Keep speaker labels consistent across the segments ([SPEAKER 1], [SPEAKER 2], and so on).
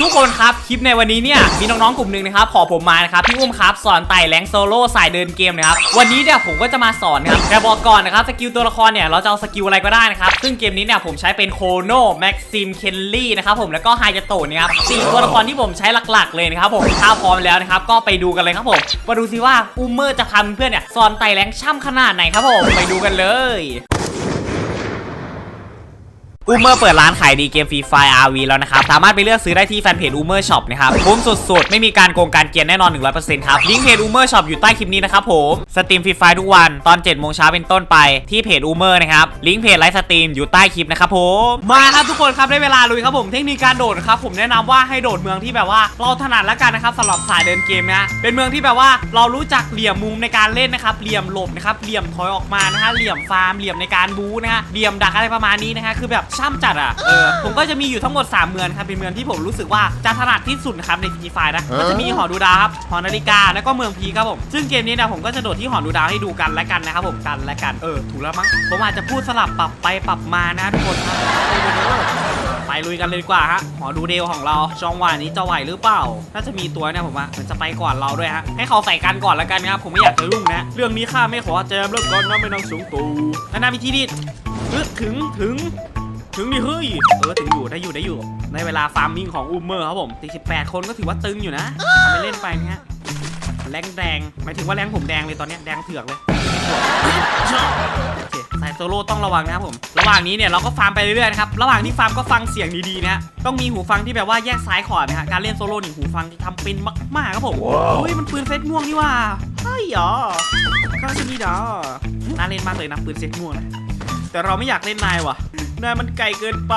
[SPEAKER 1] ทุกคนครับ คลิปในวันนี้เนี่ยมีน้องๆกลุ่มหนึ่งนะครับขอผมมานะครับพี่อุ้มครับสอนไต่แรงโซโล่สายเดินเกมนะครับวันนี้เนี่ยผมก็จะมาสอนนะครับแต่บอกก่อนนะครับสกิลตัวละครเนี่ยเราจะเอาสกิลอะไรก็ได้นะครับซึ่งเกมนี้เนี่ยผมใช้เป็นโคโนแม็กซิมเคนลี่นะครับผมแล้วก็ไฮยาโตะนะครับสี่ตัวละครที่ผมใช้หลักๆเลยนะครับผมถ้าพร้อมแล้วนะครับก็ไปดูกันเลยครับผมมาดูซิว่าอุ้มเมอร์จะพาเพื่อนเนี่ยสอนไต่แรงช่ำขนาดไหนครับผมไปดูกันเลย อูเมอร์เปิดร้านขายดีเกมฟรีไฟ RV แล้วนะครับ สามารถไปเลือกซื้อได้ที่แฟนเพจอูเมอร์ช็อปนะครับคุ้มสุดๆ ไม่มีการโกงการเกียนแน่นอน 100%ครับ ลิงก์เพจอูเมอร์ช็อปอยู่ใต้คลิปนี้นะครับผม สตรีมฟรีไฟทุกวันตอน7โมงเช้าเป็นต้นไปที่เพจอูเมอร์นะครับ ลิงก์เพจไลฟ์สตรีมอยู่ใต้คลิปนะครับผม มาครับทุกคนครับได้เวลาลุยครับผม เทคนิคการโดดครับผมแนะนำว่าให้โดดเมืองที่แบบว่าเราถนัดแล้วกันนะครับสำหรับสายเดินเกมนะเป็นเมืองที่แบบว่าเรารู้จักเหลี่ยมมุมในการเล่นนะครับเหลี่ยมหลบนะครับเหลี่ยมถอยออกมานะฮะเหลี่ยมฟาร์มเหลี่ยมในการบู๊นะฮะเหลี่ยมดักอะไรประมาณนี้นะฮะคือแบบช่ำจัดอะเออผมก็จะมีอยู่ทั้งหมด 3 เมืองครับ เป็นเมืองที่ผมรู้สึกว่าจะถนัดที่สุดนะครับในฟรีไฟนะก็จะมีหอดูดาวครับหอนาฬิกาแล้วก็เมืองพีครับผมซึ่งเกมนี้นะผมก็จะโดดที่หอดูดาวให้ดูกันและกันนะครับผมกันและกันเออถูกแล้วมั้งผมอาจจะพูดสลับปรับไปปรับมานะทุกคนครับไปลุยกันเลยดีกว่าฮะ หอดูเดลของเราจองหวานี้จะไหวหรือเปล่าถ้าจะมีตัวเนี่ยผมว่ามันจะไปก่อนเราด้วยฮะ ให้เขาใส่กันก่อนแล้วกันนะครับ ผมไม่อยากจะรุ่งนะ เรื่องนี้ข้าไม่ขอแจมเลิกก่อนนะไม่นางสูงตูนานามีที่ดิดเฮ้ยถึงถึง ถึงนี่เฮ้ย เออถึงอยู่ได้อยู่ได้อยู่ ในเวลาฟาร์มมิ่งของอูมเมอร์ครับผม48คนก็ถือว่าตึงอยู่นะทำไปเล่นไปนะฮะแรงแดงหมายถึงว่าแรงผมแดงเลยตอนนี้แดงเถือกเลยโอเคสายโซโล่ต้องระวังนะครับผม ระหว่างนี้เนี่ยเราก็ฟาร์มไปเรื่อยๆนะครับ ระหว่างที่ฟาร์มก็ฟังเสียงดีๆนะต้องมีหูฟังที่แบบว่าแยกซ้ายขวานะฮะ การเล่นโซโล่นี่หูฟังที่ทำเป็นมากๆครับผม เฮ้ยมันปืนเซตม่วงนี่ว่าใช่เหรอข้าชนีดาน่าเล่นมากเลยนะปืนเซตม่วงนะ แต่เราไม่อยากเล่นนายว่ะ นายมันไกลเกินไป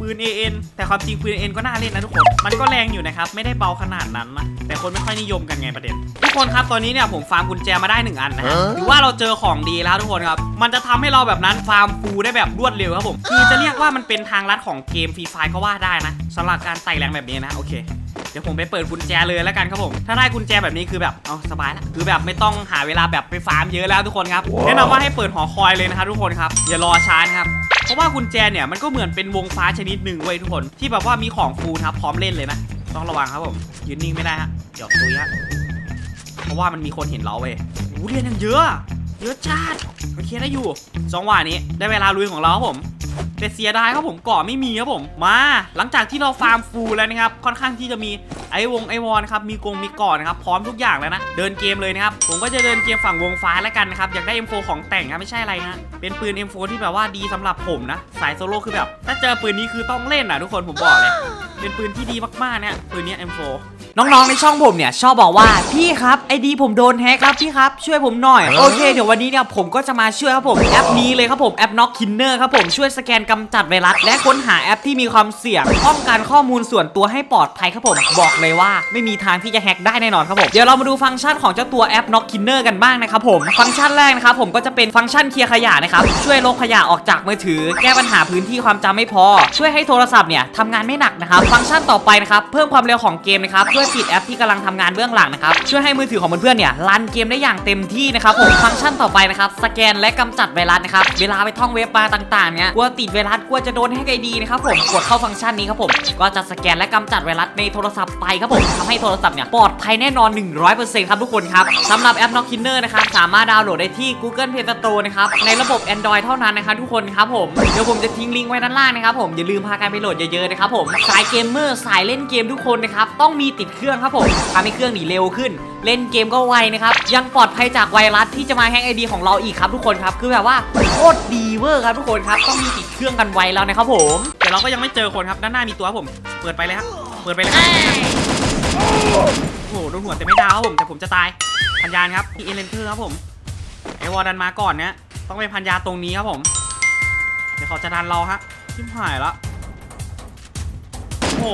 [SPEAKER 1] ปืน AN แต่ความจริงปืน AN ก็น่าเล่นนะทุกคน มันก็แรงอยู่นะครับ ไม่ได้เบาขนาดนั้นนะ แต่คนไม่ค่อยนิยมกันไงประเด็น ทุกคนครับ ตอนนี้เนี่ยผมฟาร์มกุญแจมาได้หนึ่งอันนะฮะถือว่าเราเจอของดีแล้วทุกคนครับ มันจะทำให้เราแบบนั้นฟาร์มฟูได้แบบรวดเร็วครับผม คือจะเรียกว่ามันเป็นทางลัดของเกมฟรีไฟก็ว่าได้นะสำหรับการไต่แรงแบบนี้นะโอเคเดี๋ยวผมไปเปิดกุญแจเลยแล้วกันครับผม ถ้าได้กุญแจแบบนี้คือแบบเอาสบายละคือแบบไม่ต้องหาเวลาแบบไปฟาร์มเยอะแล้วทุกคนครับ แนะนำว่าให้เปิดหอคอยเลยนะครับทุกคนครับ อย่ารอช้านะครับเพ ราะว่ากุญแจเนี่ยมันก็เหมือนเป็นวงฟ้าชนิดหนึ่งเว้ยทุกคนที่แบบว่ามีของฟูนะครับพร้อมเล่นเลยนะต้องระวังครับผมยืนนิ่งไม่ได้ฮะเดี๋ยวตุยฮะเพราะว่ามันมีคนเห็นเราเว้ยโอ้เรียนยังเยอะ เยอะจัดโอเคได้อยู่สองว่านี้ได้เวลาลุยของเราผม แต่เสียดายครับผมเกาะไม่มีครับผมมาหลังจากที่เราฟาร์มฟูลแล้วนะครับค่อนข้างที่จะมีไอวงไอวอนครับมีกรงมีเกาะนะครับพร้อมทุกอย่างแล้วนะเดินเกมเลยนะครับผมก็จะเดินเกมฝั่งวงฟ้าแล้วกันนะครับอยากได้ M4 ของแต่งครับไม่ใช่อะไรนะเป็นปืน M4 ที่แบบว่าดีสำหรับผมนะ สายโซโล่คือแบบ ถ้าเจอปืนนี้คือต้องเล่นอะทุกคนผมบอกเลยเป็นปืนที่ดีมากๆเนี่ยปืนนี้ M4 น้องๆในช่องผมเนี่ยชอบบอกว่าพี่ครับไอดีผมโดนแฮกครับพี่ครับช่วยผมหน่อยโอเคเดี๋ยววันนี้เนี่ยผมก็จะมาช่วยครับผมแอปนี้เลยครับผมแอป Knock Killer ครับผมช่วยสแกนกำจัดไวรัสและค้นหาแอปที่มีความเสี่ยงป้องกันข้อมูลส่วนตัวให้ปลอดภัยครับผมบอกเลยว่า ไม่มีทางที่จะแฮกได้แน่นอนครับผมเดี๋ยวเรามาดูฟังก์ชันของเจ้าตัวแอป Knock Killer กันบ้างนะครับผมฟังก์ชันแรกนะครับผมก็จะเป็นฟังก์ชันเคลียร์ขยะนะครับช่วยลบขยะออกจากมือถือ แก้ปัญหาพื้นที่ความจำไม่พอ ช่วยให้โทรศัพท์เนี่ยทำงานไม่หนักนะครับฟังก์ชันต่อไปนะครับเพิ่มความเร็วของเกมนะครับช่วยปิดแอปที่กำลังทำงานเบื้องหลังนะครับช่วยให้มือถือของเพื่อนๆเนี่ยรันเกมได้อย่างเต็มที่นะครับผมฟังก์ชันต่อไปนะครับสแกนและกำจัดไวรัสนะครับเวลาไปท่องเว็บมาต่างๆเนี่ยกลัวติดไวรัสกลัวจะโดนให้ไอดีนะครับผมกดเข้าฟังก์ชันนี้ครับผมก็จะสแกนและกำจัดไวรัสในโทรศัพท์ไปครับผมทำให้โทรศัพท์เนี่ยปลอดภัยแน่นอน 100%ครับทุกคนครับสำหรับแอป Knock Killer นะครับสามารถดาวน์โหลดได้ที่ Google Play Store นะครับในระบบ Android เท่านั้นนะครับทุกคนครับผมเดี๋ยวผมจะทิ้งลิงก์ไว้ด้านล่างนะครับผมอย่าลืมพากันไปโหลดเยอะๆนะครับผมสายเกมเมอร์สายเล่นเกมทุกคนนะครับต้องมีติดเครื่องครับผมทำให้เครื่องหนีเร็วขึ้น เล่นเกมก็ไวนะครับ ยังปลอดภัยจากไวรัสที่จะมาแฮกไอดีของเราอีกครับทุกคนครับ คือแบบว่าโคตรดีเวอร์ครับทุกคนครับ ต้องมีติดเครื่องกันไวแล้วนะครับผม แต่เราก็ยังไม่เจอคนครับ ด้านหน้ามีตัวครับผม เปิดไปเลยครับ เปิดไปเลยครับโอ้โหโดนหัวแต่ไม่ดาวครับผมแต่ผมจะตาย พันยานครับที่เอเลนเทอร์ครับผม ไอวอร์ดันมาก่อนเนี่ยต้องไปพันยาตรงนี้ครับผม เดี๋ยวเขาจะดันเราฮะชิมหายล้วโอ้โห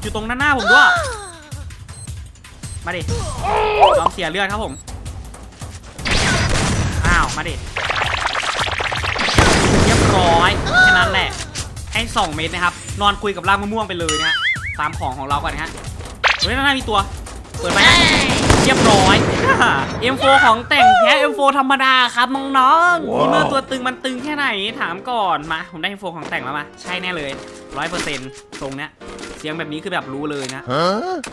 [SPEAKER 1] อยู่ตรงหน้าหน้าผมด้วย มาดิยอมเสียเลือดครับผม อ้าว มาดิ เรียบร้อย แค่นั้นแหละ ให้2เมตรนะครับ นอนคุยกับรากมะม่วงไปเลยนะฮะ ตามของของเราก่อนนะฮะ เฮ้ยน่ามีตัว เปิดไปฮะเรียบร้อย M4 ของแต่งแท้ M4 ธรรมดาครับน้องๆนี่เมื่อตัวตึงมันตึงแค่ไหน ถามก่อน มา ผมได้ M4 ของแต่งแล้วมา ใช่แน่เลย100%ทรงเนี้ย เสียงแบบนี้คือแบบรู้เลยนะ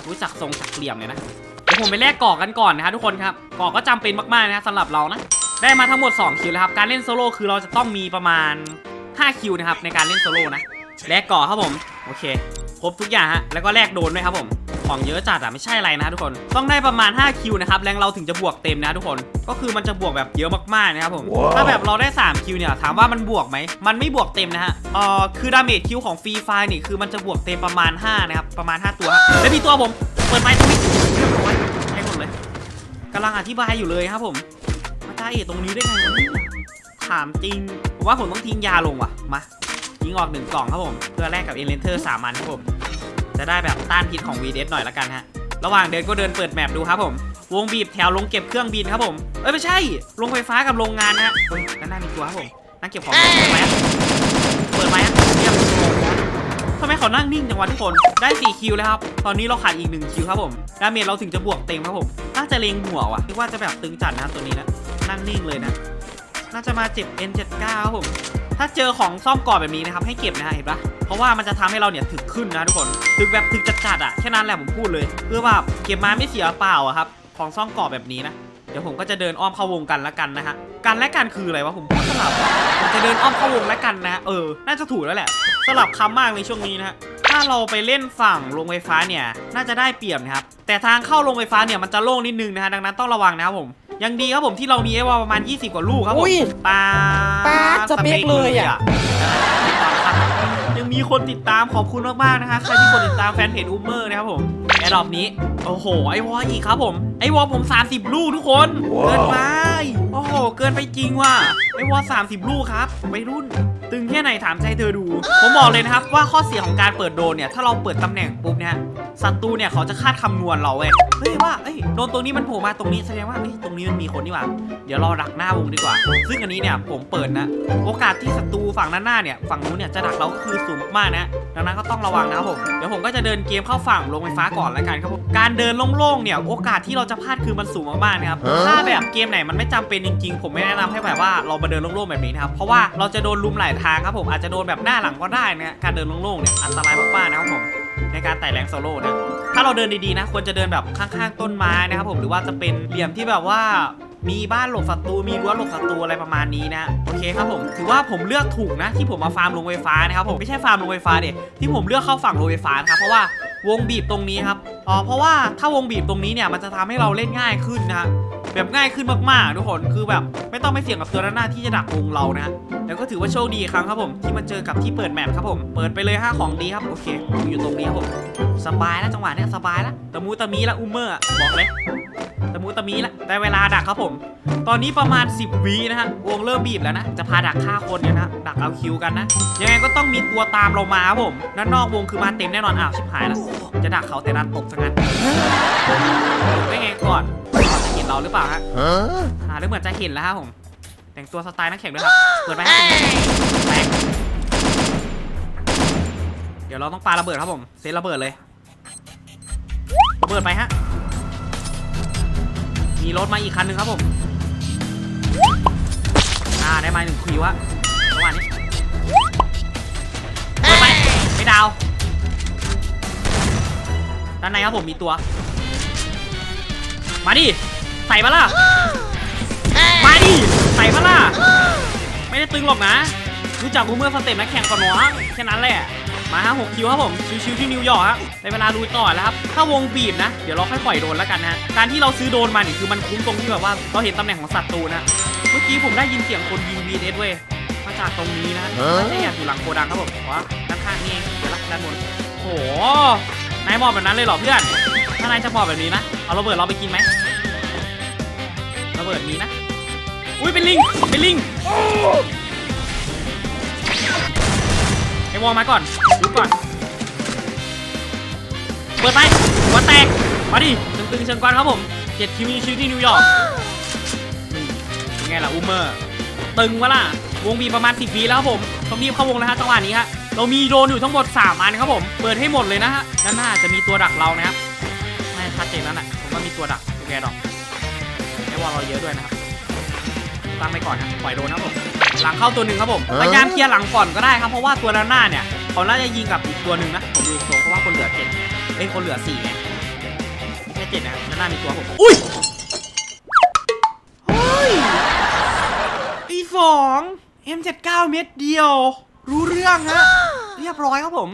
[SPEAKER 1] รู้จักทรงจักเหลี่ยมเลยนะเดี๋ยวผมไปแลกกอกกันก่อนนะฮะทุกคนครับกอกก็จำเป็นมากๆนะสำหรับเรานะได้มาทั้งหมด 2 คิวแล้วครับ การเล่นโซโล่คือเราจะต้องมีประมาณ 5 คิวนะครับในการเล่นโซโล่นะ แลกกอกครับผม โอเค ครบทุกอย่างฮะ แล้วก็แลกโดนด้วยครับผม ของเยอะจัดอะไม่ใช่อะไรนะทุกคน ต้องได้ประมาณ 5 คิวนะครับ แรงเราถึงจะบวกเต็มนะทุกคน ก็คือมันจะบวกแบบเยอะมากๆนะครับผม ถ้าแบบเราได้ 3 คิวเนี่ย ถามว่ามันบวกไหม มันไม่บวกเต็มนะฮะเอ่อคือดาเมจคิวของฟรีไฟนี่คือมันจะบวกเต็มประมาณ5นะครับ ประมาณ 5 ตัวฮะแล้วมีตัวผม เปิดไมค์ตรงนี้เรียบร้อยให้หมดเลยกำลังอธิบายอยู่เลยครับผม มาจ้าเอตรงนี้ได้ไงวะเนี่ยถามจริงผมว่าผมต้องทิ้งยาลงว่ะ มา ทิ้งออกหนึ่งกล่องครับผมเพื่อแลกกับเอเลนเทอร์สามันครับผมจะได้แบบต้านพิษของ v d หน่อยละกันฮะระหว่างเดินก็เดินเปิดแมปดูครับผม วงบีบแถวลงเก็บเครื่องบินครับผม เอ้ยไม่ใช่ลงไฟฟ้ากับโรงงานนะฮะเฮ้ยนั่นน่ามีตัวครับผมนั่งเก็บของเปิดไหมฮะเปิดไหมฮะเรียบร้อยทำไมเขานั่งนิ่งจังวะทุกคนได้4คิวแล้วครับตอนนี้เราขาดอีก1คิวครับผมดาเมจเราถึงจะบวกเต็มครับผมน่าจะเลงหัวว่ะคิดว่าจะแบบตึงจัดนะตัวนี้นะนั่งนิ่งเลยนะ น่าจะมาเจ็บ N79 ครับผม ถ้าเจอของซ่อมก่อนแบบนี้นะครับให้เก็บนะเห็นปะเพราะว่ามันจะทำให้เราเนี่ยถึกขึ้นนะทุกคนถึกแบบถึกจัดๆอะแค่นั้นแหละผมพูดเลย เพื่อแบบเก็บมาไม่เสียเปล่าอะครับของซ่อมก่อแบบนี้นะเดี๋ยวผมก็จะเดินอ้อมเข้าวงกันละกันนะฮะกันและกันคืออะไรวะผมพูดสลับผมจะเดินอ้อมเข้าวงและกันนะเออน่าจะถูกแล้วแหละ สลับคำมากในช่วงนี้นะฮะถ้าเราไปเล่นฝั่งโรงไฟฟ้าเนี่ยน่าจะได้เปรียบนะครับแต่ทางเข้าโรงไฟฟ้าเนี่ยมันจะโล่งนิดนึงนะฮะดังนั้นต้องระวังนะครับผม ยังดีครับผมที่เรามีไอ้วอลประมาณ 20 กว่าลูกครับผม
[SPEAKER 2] อุ้ย
[SPEAKER 1] ปา
[SPEAKER 2] ปาดสเปคเลยอะ
[SPEAKER 1] ยังมีคนติดตามขอบคุณมากๆนะคะใครที่กดติดตามแฟนเพจอูเมอร์นะครับผมแอดดอปนี้ โอ้โห ไอวอลอีกครับผม ไอวอลผม 30 ลูกทุกคน เกินไป โอ้โห เกินไปจริงว่ะ ไอวอล30 ลูกครับวัยรุ่น ตึงแค่ไหนถามใจเธอดู ผมบอกเลยนะครับว่าข้อเสียของการเปิดโดนเนี่ย ถ้าเราเปิดตำแหน่งปุ๊บเนี่ยศัตรูเนี่ยเขาจะคาดคำนวณเราเว้ยเฮ้ยว่าเอ้ยโดนตรงนี้มันโผล่มาตรงนี้แสดงว่าเอ้ยตรงนี้มันมีคนนี่หว่า เดี๋ยวรอดักหน้าวงดีกว่า ซึ่งอันนี้เนี่ยผมเปิดนะ โอกาสที่ศัตรูฝั่งด้าหน้าเนี่ยฝั่งนู้นเนี่ยจะดักเราก็คือสูงมากนะ ดังนั้นก็ต้องระวังนะครับผม เดี๋ยวผมก็จะเดินเกมเข้าฝั่งลงไฟฟ้าก่อนแล้วกันครับผม การเดินโล่งๆเนี่ยโอกาสที่เราจะพลาดคือมันสูงมากๆนะครับ ถ้าแบบเกมไหนมันไม่จำเป็นจริงๆ ผมไม่แนะนำให้แบบว่าเรามาเดินโล่งๆแบบนี้นะครับ เพราะว่าเราจะโดนลุมหลายทางครับผมอาจจะโดนแบบหน้าหลังก็ได้นะการเดินโล่งๆเนี่ยอันตรายมากๆนะครับผมในการไต่แรงโซโล่นะถ้าเราเดินดีๆนะควรจะเดินแบบข้างๆต้นไม้นะครับผมหรือว่าจะเป็นเหลี่ยมที่แบบว่า มีบ้านหลบศัตรูมีรั้วหลบศัตรูอะไรประมาณนี้นะโอเคครับผมถือว่าผมเลือกถูกนะ ที่ผมมาฟาร์มโรงไฟฟ้านะครับผมไม่ใช่ฟาร์มโรงไฟฟ้าเด็ดที่ผมเลือกเข้าฝั่งโรงไฟฟ้านะครับเพราะว่าวงบีบตรงนี้ครับอ๋อเพราะว่าถ้าวงบีบตรงนี้เนี่ยมันจะทำให้เราเล่นง่ายขึ้นนะแบบง่ายขึ้นมากๆทุกคนคือแบบไม่ต้องไปเสี่ยงกับตัวด้านหน้าที่จะดักวงเรานะแล้วก็ถือว่าโชคดีครั้งครับผมที่มาเจอกับที่เปิดแมปครับผมเปิดไปเลยห้าของดีครับโอเคอยู่ตรงนี้ครับผมสบายแล้วจังหวะเนี้ยสบายแล้วตะมูตะมีละอุมเมอร์บอกเลย ตมูตะมีละได้เวลาดักครับผม ตอนนี้ประมาณ 10วินะฮะวงเริ่มบีบแล้วนะ จะพาดักฆ่าคนกันนะ ดักเอาคิวกันนะ ยังไงก็ต้องมีตัวตามเรามาครับผมด้านนอกวงคือมาเต็มแน่นอนอ้าวชิบหายแล้ว จะดักเขาแต่ดันตกซะงั้นได้ไงก่อนเขาจะเห็นเราหรือเปล่าฮะอ่าหรือเหมือนจะเห็นแล้วครับผม แต่งตัวสไตล์นักแข่งด้วยครับ เปิดไปให้แตกเดี๋ยวเราต้องปาระเบิดครับผม เซตระเบิดเลยระเบิดไปฮะ มีรถมาอีกคันหนึ่งครับผมอ่าได้มาหนึ่งคิวอะระหว่างนี้เปิดไป ไม่ดาว ด้านในครับผมมีตัว มาดิ ใส่มาล่ะ มาดิ ใส่มาล่ะ ไม่ได้ตึงหรอกนะ รู้จักกูเมื่อสเต็ปนักแข่งก่อนน้อแค่นั้นแหละ มาฮะหกคิวครับผมชิวๆที่นิวยอร์กฮะในเวลาลุยต่อแล้วครับ ถ้าวงบีบนะ เดี๋ยวเราค่อยปล่อยโดนแล้วกันนะฮะการที่เราซื้อโดนมานี่คือมันคุ้มตรงที่แบบว่าเราเห็นตำแหน่งของศัตรูนะ เมื่อกี้ผมได้ยินเสียงคนยิง VS เว้ยมาจากตรงนี้นะน่าจะแอบอยู่หลังโกดังครับผมว่าด้านข้างนี่เองเดี๋ยวละด้านบนโอ้โหนายมอบแบบนั้นเลยเหรอเพื่อน ถ้านายจะมอบแบบนี้นะ เอาระเบิดเราไปกินไหมระเบิดมีนะ อุ้ยเป็นลิง เป็นลิง อวอลมาก่อนยุบก่อน เปิดไปหัวแตก มาดิ ตึงๆเชิงกวนครับผมเจ็ดคิวชิวที่นิวยอร์กนี่ไงล่ะอูเมอร์ ตึงวะล่ะ วงบีประมาณ 10วิแล้วครับผม ต้องรีบเข้าวงแล้วฮะจังหวะนี้ฮะ เรามีโดนอยู่ทั้งหมด 3 อันครับผม เปิดให้หมดเลยนะฮะ ด้านหน้าจะมีตัวดักเรานะครับไม่ชัดเจนแล้วนะผมว่ามีตัวดักโอเคดอกไอวอลเราเยอะด้วยนะครับ ตั้งไปก่อนนะปล่อยโดนครับผมหลังเข้าตัวหนึ่งครับผมพยายามเคลียร์หลังก่อนก็ได้ครับเพราะว่าตัวด้านหน้าเนี่ยเขาน่าจะยิงกับอีกตัวหนึ่งนะผมดูทรงเพราะว่าคนเหลือเจ็ดเอ้ยคนเหลือสี่ไงไม่ใช่เจ็ดนะด้านหน้ามีตัวผมอุ้ยเฮ้ยอีสอง M79 เม็ดเดียว รู้เรื่องฮะเรียบร้อยครับผม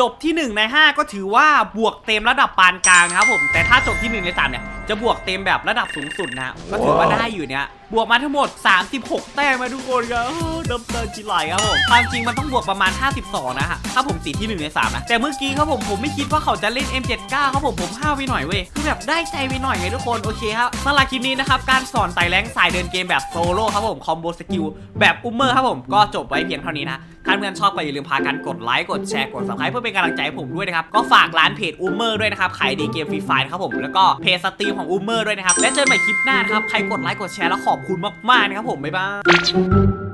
[SPEAKER 1] จบที่ 1 ใน 5 ก็ถือว่าบวกเต็มระดับปานกลางนะครับผมแต่ถ้าจบที่ 1 ใน 3 เนี่ย จะบวกเต็มแบบระดับสูงสุดนะก็ถือว่าได้อยู่เนี่ยบวกมาทั้งหมด 36 แต้มมาทุกคนครับน้ำตาจิไหลครับผมความจริงมันต้องบวกประมาณ 52 นะฮะถ้าผมติดที่ 1 ใน 3 นะ แต่เมื่อกี้ครับผมผมไม่คิดว่าเขาจะเล่น M79 ครับผมผมห้าวไปหน่อยเว้ยคือแบบได้ใจไปหน่อยไงทุกคนโอเคครับสำหรับคลิปนี้นะครับการสอนไต่แรงสายเดินเกมแบบโซโล่ครับผมคอมโบสกิลแบบอุ้มเมอร์ครับผมก็จบไว้เพียงเท่านี้นะ ถ้าเพื่อนชอบก็อย่าลืมพากันกดไลค์กดแชร์กด subscribe เพื่อเป็นกำลังใจให้ผมด้วยนะครับก็ฝากร้านเพจอูเมอร์ด้วยนะครับขายดีเกมฟรีไฟนะครับผมแล้วก็เพจสตรีมของอูเมอร์ด้วยนะครับและเจอกันใหม่คลิปหน้านะครับใครกดไลค์กดแชร์แล้วขอบคุณมากๆนะครับผมบ๊ายบาย